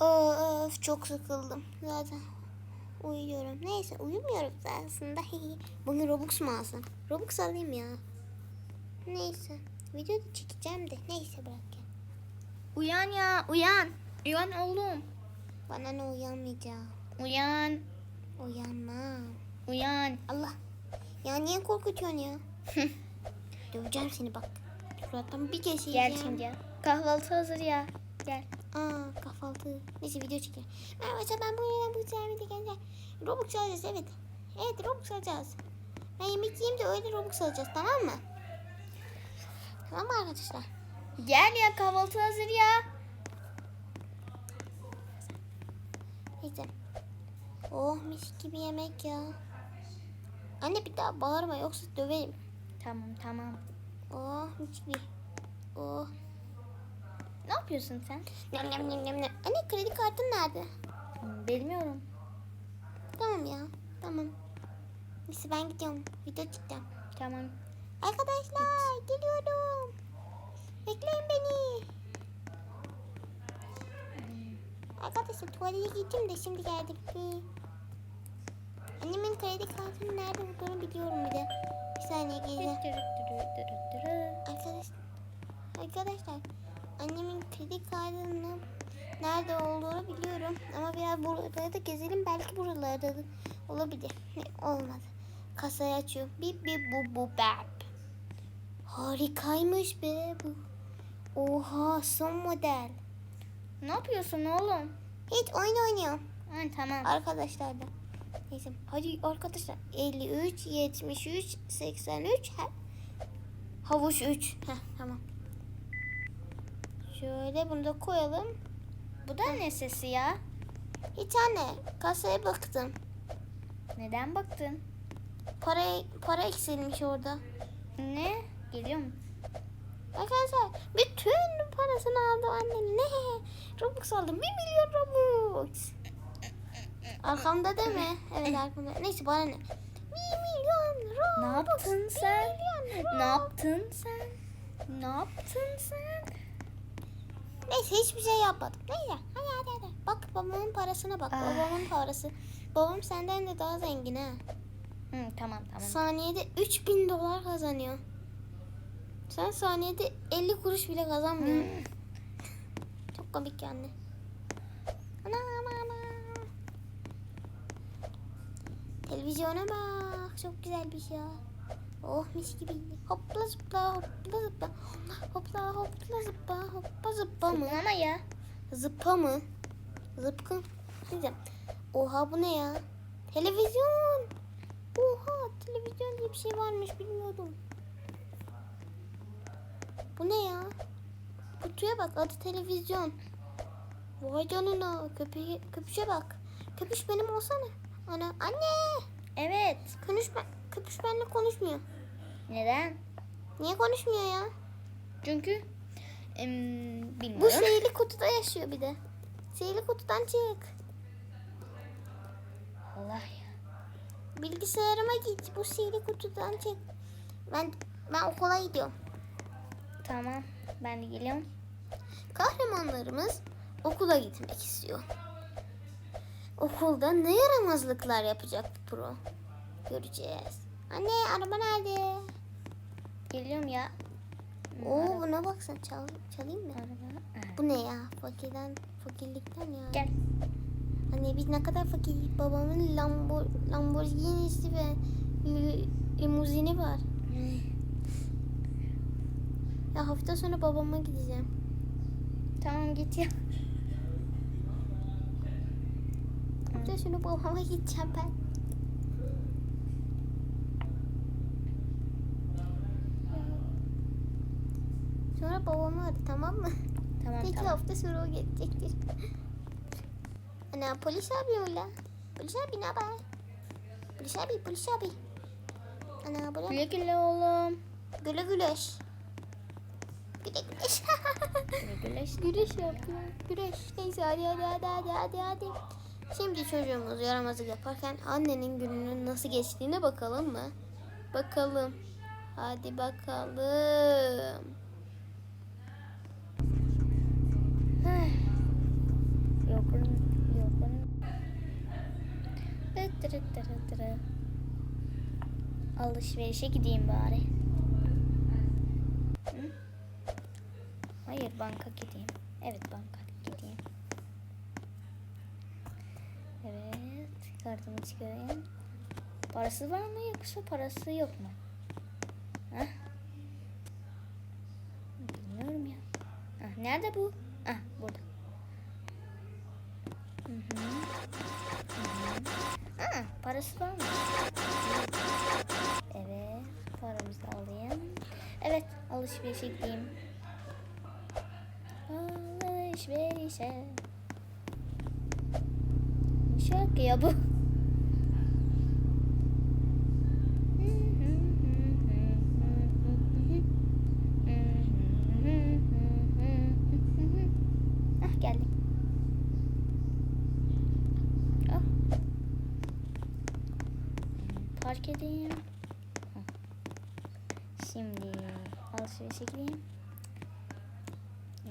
Of çok sıkıldım. Zaten uyuyorum. Neyse uyumuyorum da aslında. Bugün Robux mu alsam? Robux alayım ya. Neyse. Video da çekeceğim de. Neyse bırak ya. Uyan ya uyan. Uyan oğlum. Bana ne uyanmayacağım. Uyan. Uyanmam. Uyan. Allah. Ya niye korkutuyorsun ya? Döveceğim seni bak. Surattan bir kez Gel şimdi gel. Kahvaltı hazır ya. Gel. Aa kahvaltı. Neyse video çekelim. Merhaba ben bu yüzden bu video geleceğim. Robux alacağız evet. Evet Robux alacağız. Ben yemek yiyeyim de öyle Robux alacağız tamam mı? Tamam mı arkadaşlar? Gel ya kahvaltı hazır ya. Neyse. Oh mis gibi yemek ya. Anne bir daha bağırma yoksa döverim. Tamam tamam. Oh mis gibi. Oh. Yapıyorsun sen? Nem nem nem nem nem. Anne kredi kartın nerede? Bilmiyorum. Tamam ya. Tamam. Neyse ben gidiyorum. Video çekeceğim. Tamam. Arkadaşlar geliyorum. Bekleyin beni. Arkadaşlar tuvalete gittim de şimdi geldim. Hı. Annemin kredi kartının nerede olduğunu biliyorum bir de. Bir saniye geleceğim. Arkadaş, arkadaşlar annemin kredi kartının nerede olduğunu biliyorum. Ama biraz buralarda da gezelim. Belki buralarda da olabilir. Olmadı. Kasayı açıyor. Bip bip bu bu bap. Harikaymış be bu. Oha son model. Ne yapıyorsun oğlum? Hiç oyun oynuyorum. Ha, tamam. Arkadaşlar da. Neyse. Hadi arkadaşlar. 53, 73, 83. Ha. Havuç 3. Heh, tamam. Şöyle bunu da koyalım. Bu da ne sesi ya? Hiç anne. Kasaya baktım. Neden baktın? Para, para eksilmiş orada. Ne? Geliyor mu? Arkadaşlar bütün parasını aldı annem. Ne? Robux aldım. 1 milyon Robux. Arkamda değil mi? Evet arkamda. Neyse bana ne? 1 milyon Robux. Ne yaptın sen? Ne yaptın sen? Ne yaptın sen? Neyse hiçbir şey yapmadım. Neyse hadi hadi hadi. Bak babamın parasına bak. Ah. Babamın parası. Babam senden de daha zengin ha. Hı, tamam tamam. Saniyede 3000 dolar kazanıyor. Sen saniyede 50 kuruş bile kazanmıyorsun. Hı. Çok komik yani. Ana ana ana. Televizyona bak. Çok güzelmiş ya. Oh mis gibi. Hopla zıpla hopla zıpla. Hopla hopla zıpla hopla zıpla mı? Ama ya. Zıppa mı? Zıpkın. Diyeceğim. Oha bu ne ya? Televizyon. Oha televizyon diye bir şey varmış bilmiyordum. Bu ne ya? Kutuya bak adı televizyon. Vay canına köpeğe, köpüşe bak. Köpüş benim olsana. Ana anne. Evet. Ben, köpüş benimle konuşmuyor. Neden? Niye konuşmuyor ya? Çünkü em, Bu bilmiyorum. sihirli kutuda yaşıyor bir de. Sihirli kutudan çık. Allah ya. Bilgisayarıma git. Bu sihirli kutudan çek. Ben ben okula gidiyorum. Tamam. Ben de geliyorum. Kahramanlarımız okula gitmek istiyor. Okulda ne yaramazlıklar yapacak bu pro? Göreceğiz. Anne araba nerede? Geliyorum ya. Oo buna baksana çal, çalayım mı? Araba. Bu ne ya? Fakirden, fakirlikten ya. Gel. Anne biz ne kadar fakir. Babamın Lambo, Lamborghini'si ve li- limuzini var. Ya hafta sonu babama gideceğim. Tamam git ya. Hafta sonu babama gideceğim ben. Sonra babamı aradı tamam mı? Tamam Peki tamam. hafta sonu o gelecektir. Ana polis abi öyle. Polis abi ne haber? Polis abi polis abi. Ana bu ne? Güle güle oğlum. Güle güleş. Güle güleş. Güle güle. işte. güreş yapıyor. Güreş. Neyse hadi hadi hadi hadi hadi hadi. Şimdi çocuğumuz yaramazlık yaparken annenin gününün nasıl geçtiğine bakalım mı? Bakalım. Hadi bakalım. Yokum, yokum. Dırı dırı dırı. Alışverişe gideyim bari. Hayır banka gideyim. Evet banka gideyim. Evet kartımı çıkarayım. Parası var mı yoksa parası yok mu? Heh. Bilmiyorum ya. Heh, nerede bu? Ah burada. Hı hı. Hı hı. Aa, parası var mı? Evet, paramızı alayım. Evet, alışverişe gideyim. Alışverişe. Şarkı ya bu. Park edeyim. Şimdi alışverişe gideyim.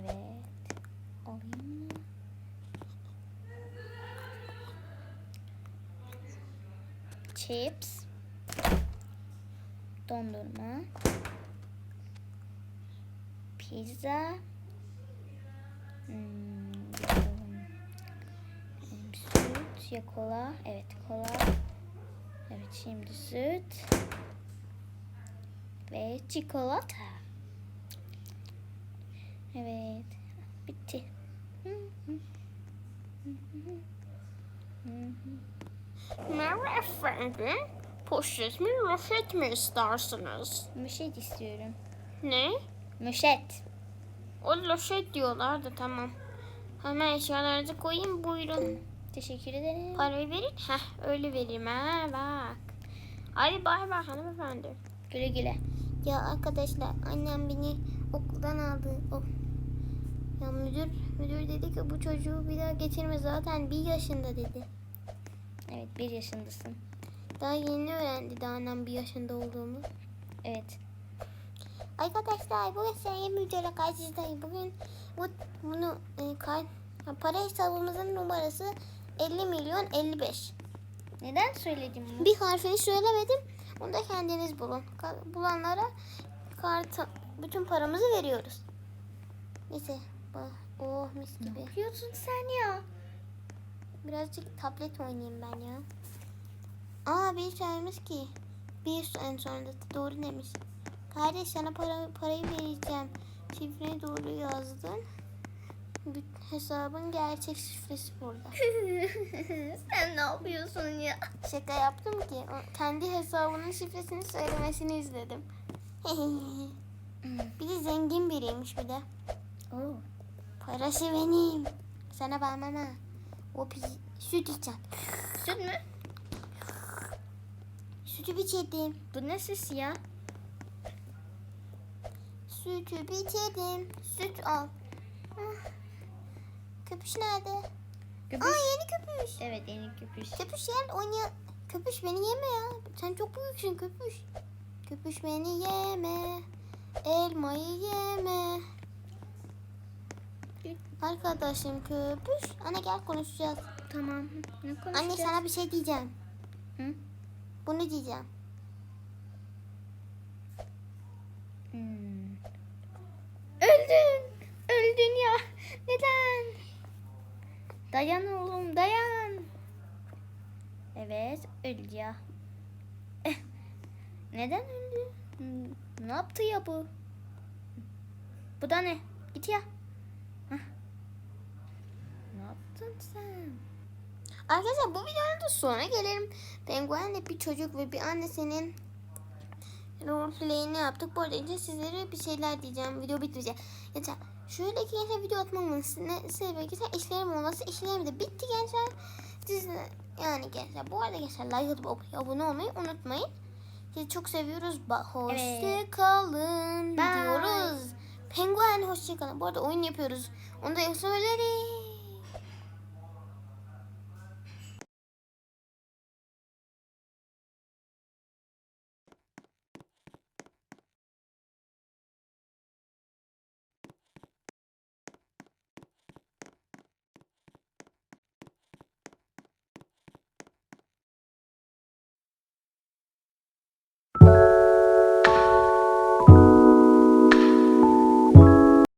Evet. Alayım mı? Chips. Dondurma. Pizza. Hmm. Hmm, Süt ya kola. Evet kola. Evet şimdi süt. Ve çikolata. Evet. Bitti. Merhaba efendim. Poşet mi, rafet mi istersiniz? Müşet istiyorum. Ne? Müşet. O loşet diyorlar da tamam. Hemen eşyalarınızı koyayım buyurun. Teşekkür ederim. Parayı verin. Heh öyle vereyim ha bak. Hadi bay bay hanımefendi. Güle güle. Ya arkadaşlar annem beni okuldan aldı. O, ya müdür müdür dedi ki bu çocuğu bir daha getirme zaten bir yaşında dedi. Evet bir yaşındasın. Daha yeni öğrendi daha annem bir yaşında olduğumu. Evet. Arkadaşlar bugün senin müdürle karşınızdayım. Bugün bu bunu e, kar, ya para hesabımızın numarası 50 milyon 55. Neden söyledim bunu? Bir harfini söylemedim. Onu da kendiniz bulun. Bulanlara kart bütün paramızı veriyoruz. Neyse. Oh mis gibi. yapıyorsun sen ya? Birazcık tablet oynayayım ben ya. Aa bir söylemiş ki. Bir en sonunda doğru demiş. Kardeş sana para, parayı vereceğim. Şifreyi doğru yazdın. Hesabın gerçek şifresi burada. sen ne yapıyorsun ya? Şaka yaptım ki. Kendi hesabının şifresini söylemesini izledim. bir de zengin biriymiş bir de. Oo. Parası benim. Sana vermem ha. O pi süt içeceğim. Süt mü? Sütü biçirdim. Bu ne ses ya? Sütü bitirdim. Süt al. Ah. Köpüş nerede? Köpüş. Aa yeni köpüş. Evet yeni köpüş. Köpüş gel oynaya. Köpüş beni yeme ya. Sen çok büyüksün köpüş. Köpüş beni yeme. Elmayı yeme. Arkadaşım köpüş. Anne gel konuşacağız. Tamam. Ne konuşacağız? Anne sana bir şey diyeceğim. Hı? Bunu diyeceğim. Hmm. Öldün. Öldün ya. Neden? Dayan oğlum dayan. Evet öldü ya. Eh, Neden öldü? Hmm, Ne yaptı ya bu? Bu da ne? Git ya. Ne yaptın sen? Arkadaşlar bu videonun da sonuna gelelim. Penguenle bir çocuk ve bir annesinin roleplay'ini yaptık. Bu arada sizlere bir şeyler diyeceğim. Video bitmeyecek. Gençler şöyle ki gençler video atmamın sebebi gençler işlerim olması. işlerim de bitti gençler. Siz yani gençler bu arada gençler like atıp ab- abone olmayı unutmayın. Sizi çok seviyoruz. Hoşça Evet. kalın Bye. diyoruz. Penguen hoşça kalın. Bu arada oyun yapıyoruz. Onu da söylerim.